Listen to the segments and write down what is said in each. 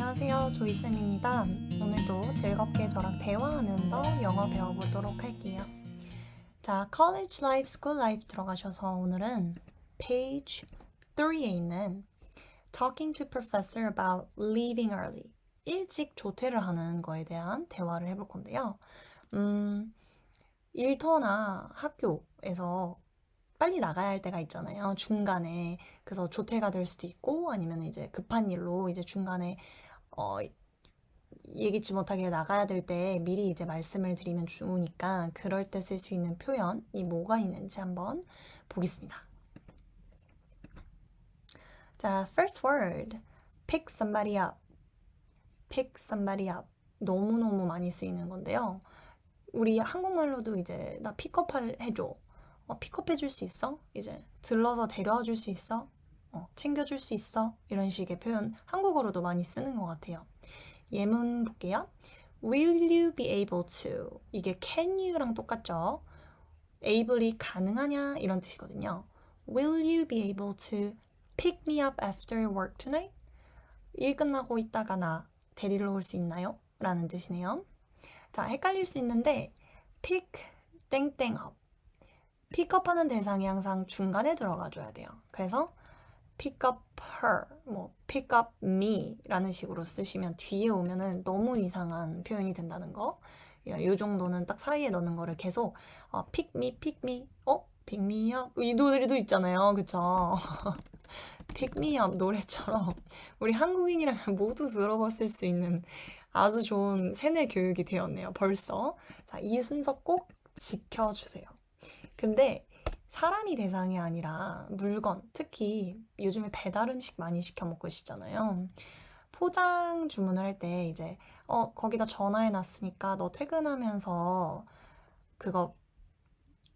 안녕하세요. 조이쌤입니다. 오늘도 즐겁게 저랑 대화하면서 영어 배워보도록 할게요. 자, college life, school life 들어가셔서 오늘은 page 3에 있는 talking to professor about leaving early. 일찍 조퇴를 하는 거에 대한 대화를 해볼 건데요. 음, 일터나 학교에서 빨리 나가야 할 때가 있잖아요. 중간에. 그래서 조퇴가 될 수도 있고, 아니면 이제 급한 일로 이제 중간에, 어, 예기치 못하게 나가야 될 때 미리 이제 말씀을 드리면 좋으니까, 그럴 때 쓸 수 있는 표현이 뭐가 있는지 한번 보겠습니다. 자, first word. pick somebody up. pick somebody up. 너무 너무 많이 쓰이는 건데요. 우리 한국말로도 이제 나 픽업 해줘. 어, 픽업해 줄 수 있어? 이제 들러서 데려와 줄 수 있어? 어, 챙겨줄 수 있어? 이런 식의 표현 한국어로도 많이 쓰는 것 같아요. 예문 볼게요. Will you be able to? 이게 can you랑 똑같죠? able이 가능하냐? 이런 뜻이거든요. Will you be able to pick me up after work tonight? 일 끝나고 있다가 나 데리러 올 수 있나요? 라는 뜻이네요. 자, 헷갈릴 수 있는데 pick 땡땡 up 픽업하는 대상이 항상 중간에 들어가 줘야 돼요. 그래서 pick up her, 뭐 pick up me라는 식으로 쓰시면 뒤에 오면은 너무 이상한 표현이 된다는 거. 이 정도는 딱 사이에 넣는 거를 계속 어, pick me, pick me, 어, pick me up 이 노래도 있잖아요, 그쵸? pick me up 노래처럼 우리 한국인이라면 모두 들어봤을 수 있는 아주 좋은 세뇌 교육이 되었네요, 벌써. 자, 이 순서 꼭 지켜주세요. 근데 사람이 대상이 아니라 물건, 특히 요즘에 배달 음식 많이 시켜 먹고 계시잖아요. 포장 주문을 할 때 이제 어 거기다 전화해 놨으니까 너 퇴근하면서 그거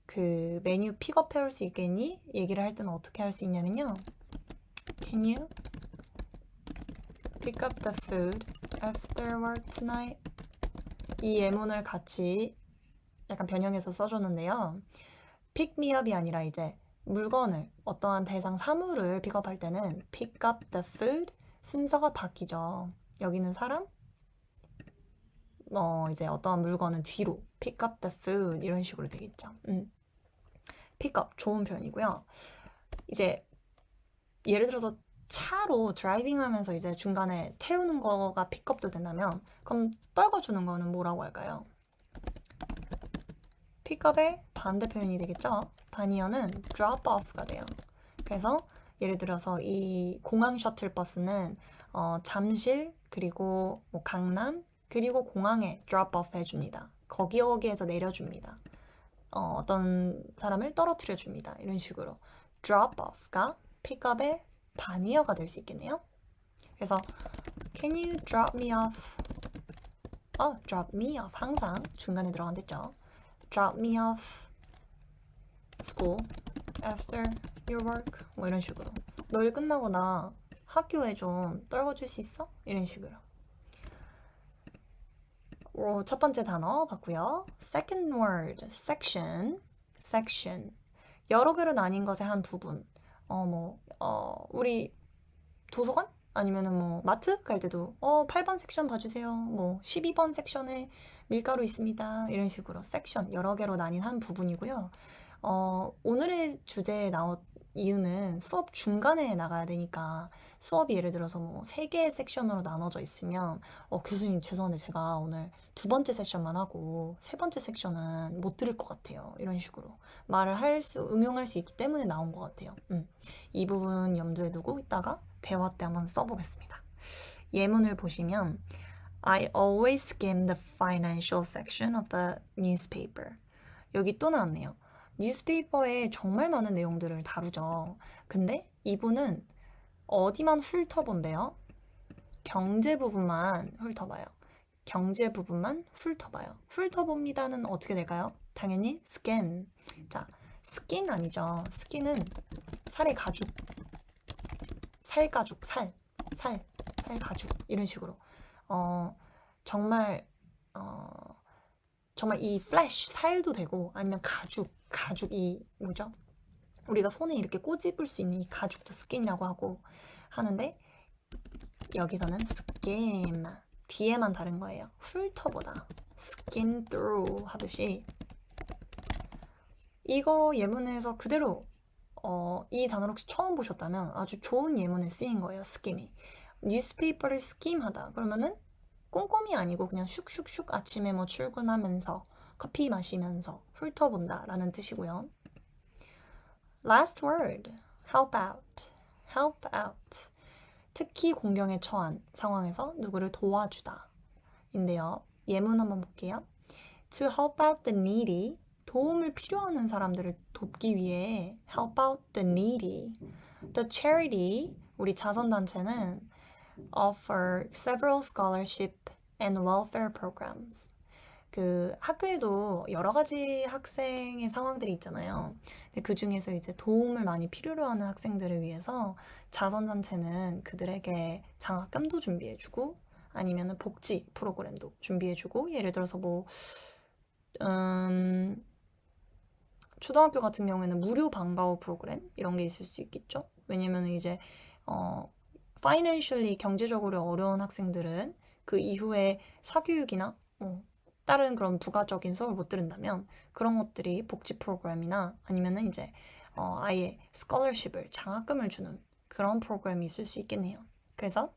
그 메뉴 픽업해 올 수 있겠니? 얘기를 할 때는 어떻게 할 수 있냐면요. Can you pick up the food after work tonight? 이 예문을 같이 약간 변형해서 써줬는데요. Up이 아니라 이제 물건을 어떠한 대상 사물을 픽업할 때는 pick up the food 순서가 바뀌죠. 여기는 사람, 어 이제 어떠한 물건은 뒤로 pick up the food 이런 식으로 되겠죠. 음. pick up 좋은 표현이고요. 이제 예를 들어서 차로 드라이빙 하면서 이제 중간에 태우는 거가 픽업도 된다면 그럼 떨궈주는 거는 뭐라고 할까요? 픽업의 반대 표현이 되겠죠? 다니어는 drop off가 돼요. 그래서 예를 들어서 이 공항 셔틀 버스는 어, 잠실 그리고 뭐 강남 그리고 공항에 drop off 해줍니다. 거기 여기에서 내려줍니다. 어, 어떤 사람을 떨어뜨려 줍니다. 이런 식으로 drop off가 픽업의 반이어가 될 수 있겠네요. 그래서 can you drop me off? 어, drop me off 항상 중간에 들어간댔죠. Drop me off school after your work? 뭐 이런 식으로. 너일 끝나고 나 학교에 좀 떨궈줄 수 있어? 이런 식으로. 어, 첫 번째 단어 봤고요. second word section section. 여러 개로 나뉜 것의 한 부분. 어뭐 어, 우리 도서관 아니면은 뭐 마트 갈 때도 어 8번 섹션 봐주세요. 뭐 12번 섹션에 밀가루 있습니다. 이런 식으로 섹션 여러 개로 나뉜 한 부분이고요. 어 오늘의 주제에 나온 이유는 수업 중간에 나가야 되니까 수업이 예를 들어서 뭐 세 개의 섹션으로 나눠져 있으면 어 교수님 죄송한데 제가 오늘 두 번째 세션만 하고 세 번째 섹션은 못 들을 것 같아요. 이런 식으로 말을 할 수 응용할 수 있기 때문에 나온 것 같아요. 음. 이 부분 염두에 두고 있다가 대화 때 한번 써보겠습니다. 예문을 보시면 I always skim the financial section of the newspaper. 여기 또 나왔네요. 뉴스페이퍼에 정말 많은 내용들을 다루죠. 근데 이분은 어디만 훑어본대요? 경제 부분만 훑어봐요. 경제 부분만 훑어봐요. 훑어봅니다는 어떻게 될까요? 당연히 scan. 자, 스킨 아니죠. 스킨은 살의 가죽. 살 가죽, 살, 살, 살 가죽 이런 식으로 어 정말 어 정말 이 플래시 살도 되고 아니면 가죽, 가죽 이 뭐죠? 우리가 손에 이렇게 꼬집을 수 있는 이 가죽도 스킨이라고 하고 하는데 여기서는 skim 뒤에만 다른 거예요. 훑어보다 skim through 하듯이 이거 예문에서 그대로 어, 이 단어를 혹시 처음 보셨다면 아주 좋은 예문에 쓰인 거예요. skim이 뉴스페이퍼를 skim하다 그러면은 꼼꼼히 아니고 그냥 슉슉슉 아침에 뭐 출근하면서 커피 마시면서 훑어본다 라는 뜻이고요. Last word, help out, help out. 특히 공경에 처한 상황에서 누구를 도와주다. 인데요. 예문 한번 볼게요. To help out the needy. 도움을 필요하는 사람들을 돕기 위해 help out the needy. The charity, 우리 자선단체는 offer several scholarship and welfare programs. 그 학교에도 여러 가지 학생의 상황들이 있잖아요. 근데 그 중에서 이제 도움을 많이 필요로 하는 학생들을 위해서 자선단체는 그들에게 장학금도 준비해주고 아니면 복지 프로그램도 준비해주고 예를 들어서 뭐 음, 초등학교 같은 경우에는 무료 방과후 프로그램 이런 게 있을 수 있겠죠. 왜냐면 이제 어 financially 경제적으로 어려운 학생들은 그 이후에 사교육이나 어, 다른 그런 부가적인 수업을 못 들은다면 그런 것들이 복지 프로그램이나 아니면은 이제 어, 아예 스콜러십을 장학금을 주는 그런 프로그램이 있을 수 있겠네요. 그래서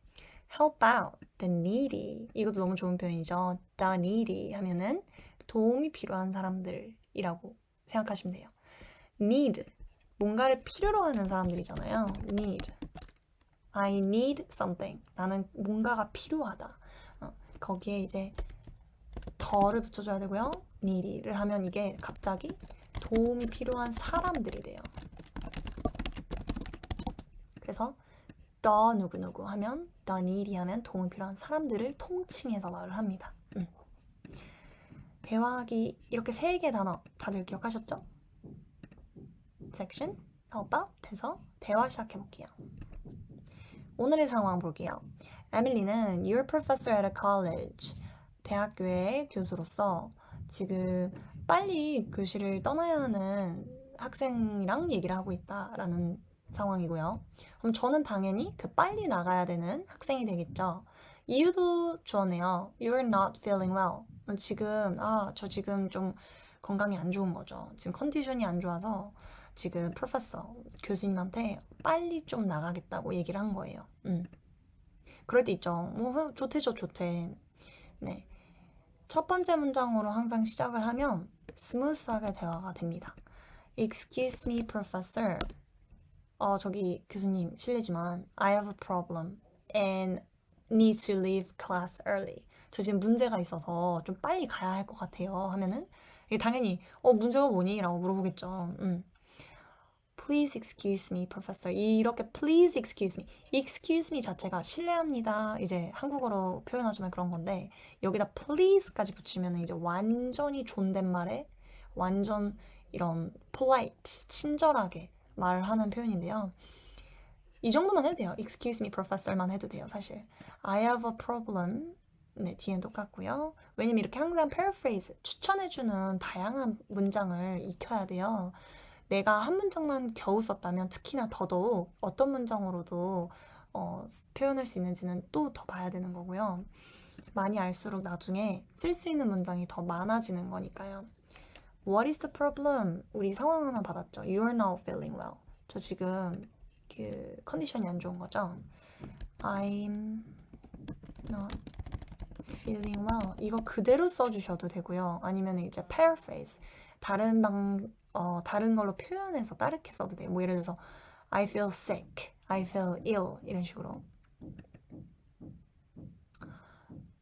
help out the needy 이것도 너무 좋은 표현이죠. the needy 하면은 도움이 필요한 사람들이라고 생각하시면 돼요. need 뭔가를 필요로 하는 사람들이잖아요. need I need something 나는 뭔가가 필요하다. 어, 거기에 이제 더를 붙여줘야 되고요. need를 하면 이게 갑자기 도움이 필요한 사람들이 돼요. 그래서 the 누구누구 하면 the needy 하면 도움이 필요한 사람들을 통칭해서 말을 합니다. 음. 대화하기 이렇게 세 개 단어 다들 기억하셨죠? section, help out 돼서 대화 시작해 볼게요. 오늘의 상황 볼게요. 에밀리는 your professor at a college 대학교의 교수로서 지금 빨리 교실을 떠나야 하는 학생이랑 얘기를 하고 있다라는 상황이고요. 그럼 저는 당연히 그 빨리 나가야 되는 학생이 되겠죠. 이유도 주어내요. You're not feeling well. 지금 아, 저 지금 좀 건강이 안 좋은 거죠. 지금 컨디션이 안 좋아서 지금 프로페서 교수님한테 빨리 좀 나가겠다고 얘기를 한 거예요. 음. 그럴 때 있죠. 뭐 좋대죠, 좋대. 네. 첫 번째 문장으로 항상 시작을 하면 스무스하게 대화가 됩니다. Excuse me, professor. 어, 저기 교수님 실례지만 I have a problem and need to leave class early. 저 지금 문제가 있어서 좀 빨리 가야 할 것 같아요. 하면은 당연히 어 문제가 뭐니? 라고 물어보겠죠. 음. Please excuse me, professor. 이렇게 please excuse me. excuse me 자체가 실례합니다. 이제 한국어로 표현하자면 그런 건데 여기다 please까지 붙이면 이제 완전히 존댓말에 완전 이런 polite, 친절하게 말을 하는 표현인데요. 이 정도만 해도 돼요. excuse me, professor만 해도 돼요, 사실. I have a problem. 네, 뒤엔 똑같고요. 왜냐면 이렇게 항상 paraphrase, 추천해주는 다양한 문장을 익혀야 돼요. 내가 한 문장만 겨우 썼다면 특히나 더더욱 어떤 문장으로도 어, 표현할 수 있는지는 또 더 봐야 되는 거고요. 많이 알수록 나중에 쓸 수 있는 문장이 더 많아지는 거니까요. What is the problem? 우리 상황 하나 받았죠. You are not feeling well. 저 지금 그 컨디션이 안 좋은 거죠. I'm not feeling well. 이거 그대로 써주셔도 되고요. 아니면 이제 paraphrase. 다른 방, 어, 다른 걸로 표현해서 다르게 써도 돼요. 뭐 예를 들어서 I feel sick, I feel ill 이런 식으로.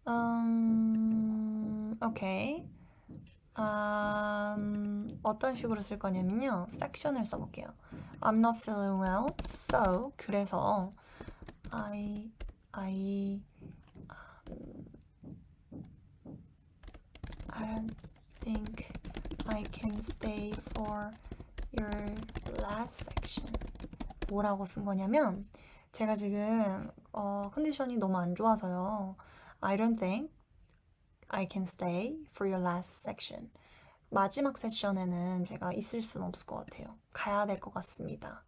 음, 오케이. 음, 어떤 식으로 쓸 거냐면요. 섹션을 써볼게요. I'm not feeling well, so 그래서 I I um, I don't think I can stay for your last section. 뭐라고 쓴 거냐면 제가 지금 어, 컨디션이 너무 안 좋아서요. I don't think I can stay for your last section. 마지막 세션에는 제가 있을 수는 없을 것 같아요. 가야 될 것 같습니다.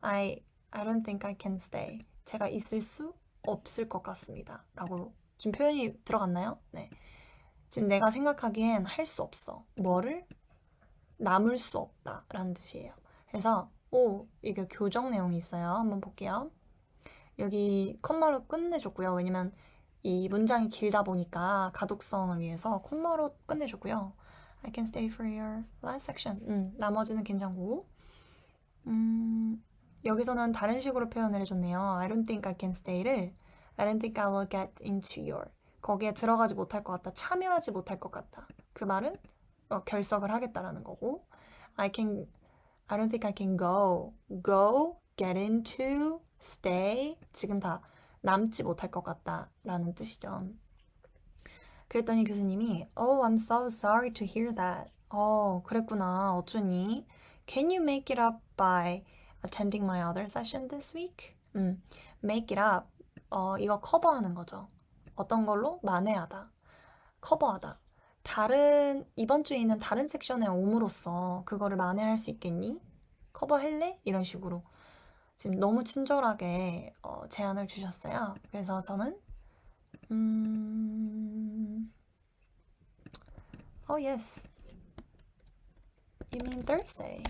I I don't think I can stay. 제가 있을 수 없을 것 같습니다. 라고 지금 표현이 들어갔나요? 네. 지금 내가 생각하기엔 할 수 없어. 뭐를? 남을 수 없다. 라는 뜻이에요. 그래서, 오, 이게 교정 내용이 있어요. 한번 볼게요. 여기 컴마로 끝내줬고요. 왜냐면 이 문장이 길다 보니까 가독성을 위해서 콤마로 끝내줬고요. I can stay for your last section. 음, 나머지는 괜찮고. 음, 여기서는 다른 식으로 표현을 해줬네요. I don't think I can stay를 I don't think I will get into your 거기에 들어가지 못할 것 같다. 참여하지 못할 것 같다. 그 말은 어, 결석을 하겠다라는 거고 I can I don't think I can go. go, get into, stay 지금 다 남지 못할 것 같다라는 뜻이죠. 그랬더니 교수님이 Oh, I'm so sorry to hear that. 어, 그랬구나. 어쩌니? Can you make it up by attending my other session this week? 음, make it up. 어, 이거 커버하는 거죠. 어떤 걸로? 만회하다. 커버하다. 다른, 이번 주에 있는 다른 섹션에 옴으로써 그거를 만회할 수 있겠니? 커버할래? 이런 식으로. 지금 너무 친절하게 어, 제안을 주셨어요. 그래서 저는, 음, oh yes. You mean Thursday?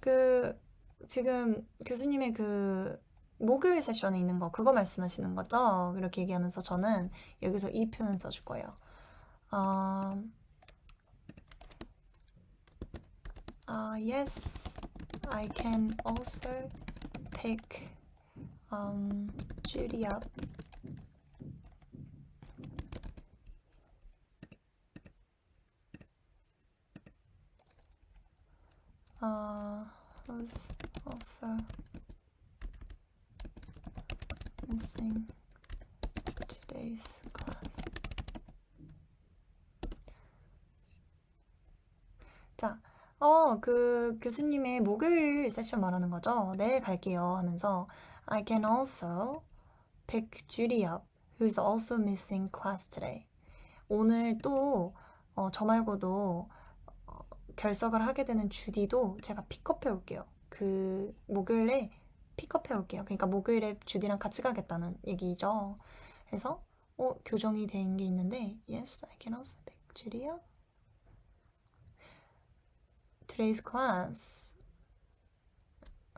그 지금 교수님의 그 목요일 세션에 있는 거 그거 말씀하시는 거죠? 이렇게 얘기하면서 저는 여기서 이 표현 써줄 거예요. 어, 아, yes, I can also pick um, Judy up. Uh, who's also missing today's class. 자, 어, 그 교수님의 목요일 세션 말하는 거죠? 네, 갈게요 하면서 I can also pick Judy up, who's also missing class today. 오늘 또, 어, 저 말고도 어, 결석을 하게 되는 주디도 제가 픽업해 올게요. 그 목요일에 픽업해 올게요. 그러니까 목요일에 주디랑 같이 가겠다는 얘기죠. 그래서 어, 교정이 된 게 있는데 Yes, I can also pick Judy up. Today's class.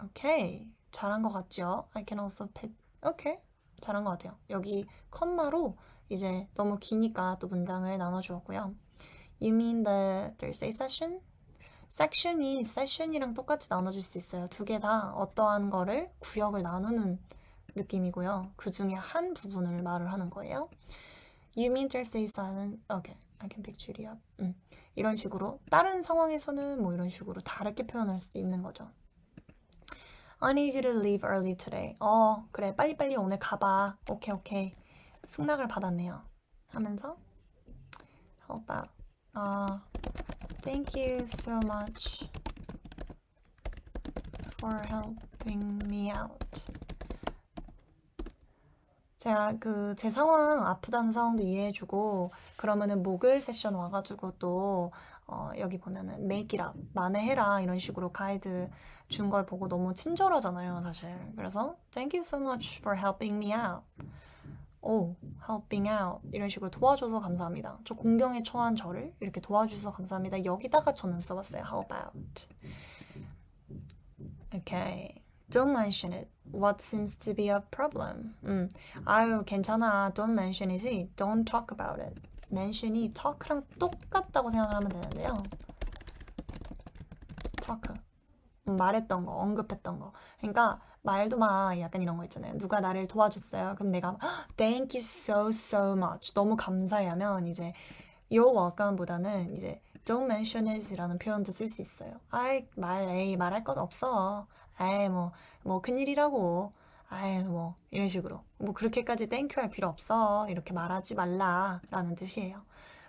오케이. 잘한 것 같죠? I can also pick. 오케이. 잘한 것 같아요. 여기 컴마로 이제 너무 기니까 또 문장을 나눠주었고요. You mean the Thursday session? 섹션이 session이랑 똑같이 나눠줄 수 있어요. 두 개 다 어떠한 거를 구역을 나누는 느낌이고요. 그 중에 한 부분을 말을 하는 거예요. You mean Thursday session? Okay, I can pick Judy up. 음, 이런 식으로 다른 상황에서는 뭐 이런 식으로 다르게 표현할 수 있는 거죠. I need you to leave early today. 어, 그래. 빨리빨리 오늘 가봐. 오케이, 오케이. 승낙을 받았네요. 하면서 help out. 아, thank you so much for helping me out. 제가 그 제 상황 아프다는 상황도 이해해주고 그러면은 목요일 세션 와가지고 또 어, 여기 보면은 up 만회해라 이런 식으로 가이드 준 걸 보고 너무 친절하잖아요 사실 그래서 thank you so much for helping me out 오 helping out 이런 식으로 도와줘서 감사합니다 저 공경에 처한 저를 이렇게 도와주셔서 감사합니다 여기다가 저는 써봤어요 how about okay Don't mention it. What seems to be a problem? 음, 아유 괜찮아. Don't mention it이 don't talk about it. mention이 talk랑 똑같다고 생각을 하면 되는데요. talk. 음, 말했던 거, 언급했던 거. 그러니까 말도 마. 약간 이런 거 있잖아요. 누가 나를 도와줬어요. 그럼 내가 thank you so so much. 너무 감사해 하면 이제 you're welcome보다는 이제 don't mention it이라는 표현도 쓸 수 있어요. 아이 말 에이 말할 건 없어. 아이 뭐뭐 큰일이라고. 아이 뭐 이런 식으로 뭐 그렇게까지 땡큐 할 필요 없어. 이렇게 말하지 말라라는 뜻이에요.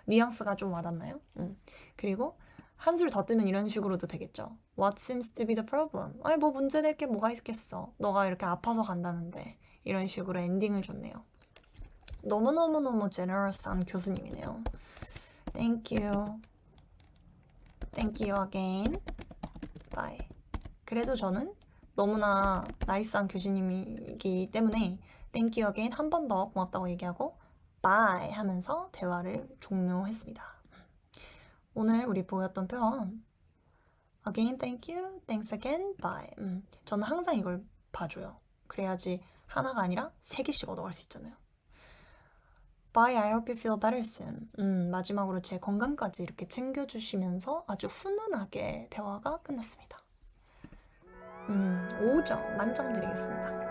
뉘앙스가 좀 와닿나요? 음. 그리고 한술 더 뜨면 이런 식으로도 되겠죠. What seems to be the problem? 아니 뭐 문제될 게 뭐가 있겠어. 너가 이렇게 아파서 간다는데 이런 식으로 엔딩을 줬네요. 너무너무너무 제너러스한 교수님이네요. Thank you. Thank you again. bye. 그래도 저는 너무나 나이스한 교수님이기 때문에 thank you again 한 번 더 고맙다고 얘기하고 bye 하면서 대화를 종료했습니다. 오늘 우리 보였던 표현 again thank you, thanks again, bye. 음, 저는 항상 이걸 봐줘요. 그래야지 하나가 아니라 세 개씩 얻어갈 수 있잖아요. Bye, I hope you feel better soon. 음, 마지막으로 제 건강까지 이렇게 챙겨주시면서 아주 훈훈하게 대화가 끝났습니다. 음, 5점 만점 드리겠습니다.